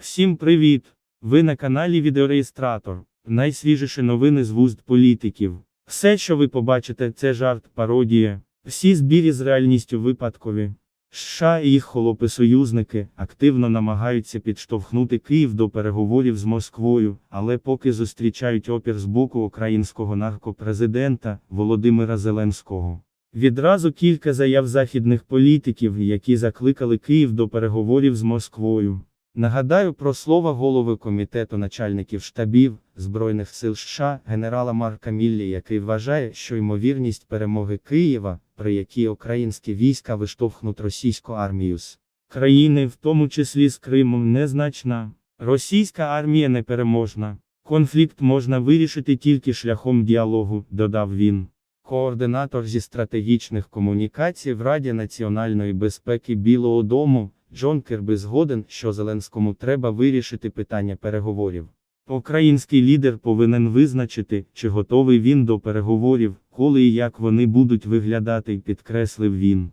Всім привіт! Ви на каналі Відеореєстратор. Найсвіжіші новини з вуст політиків. Все, що ви побачите, це жарт, пародія. Всі збірі з реальністю випадкові. США і їх холопи-союзники активно намагаються підштовхнути Київ до переговорів з Москвою, але поки зустрічають опір з боку українського наркопрезидента Володимира Зеленського. Відразу кілька заяв західних політиків, які закликали Київ до переговорів з Москвою. Нагадаю про слова голови комітету начальників штабів Збройних сил США генерала Марка Міллі, який вважає, що ймовірність перемоги Києва, при якій українські війська виштовхнуть російську армію з країни, в тому числі з Кримом, незначна. Російська армія непереможна. Конфлікт можна вирішити тільки шляхом діалогу, додав він. Координатор зі стратегічних комунікацій в Раді національної безпеки Білого Дому Джон Керби згоден, що Зеленському треба вирішити питання переговорів. Український лідер повинен визначити, чи готовий він до переговорів, коли і як вони будуть виглядати, підкреслив він.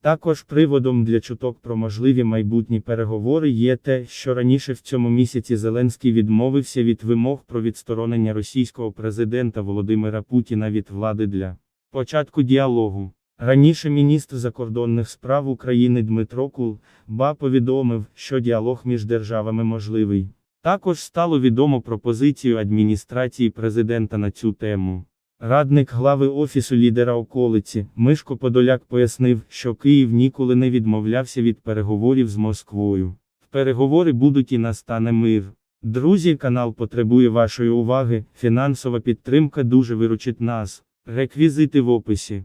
Також приводом для чуток про можливі майбутні переговори є те, що раніше в цьому місяці Зеленський відмовився від вимог про відсторонення російського президента Володимира Путіна від влади для початку діалогу. Раніше міністр закордонних справ України Дмитро Кулба повідомив, що діалог між державами можливий. Також стало відомо про позицію адміністрації президента на цю тему. Радник глави офісу лідера околиці Мишко Подоляк пояснив, що Київ ніколи не відмовлявся від переговорів з Москвою. Переговори будуть і настане мир. Друзі, канал потребує вашої уваги. Фінансова підтримка дуже виручить нас. Реквізити в описі.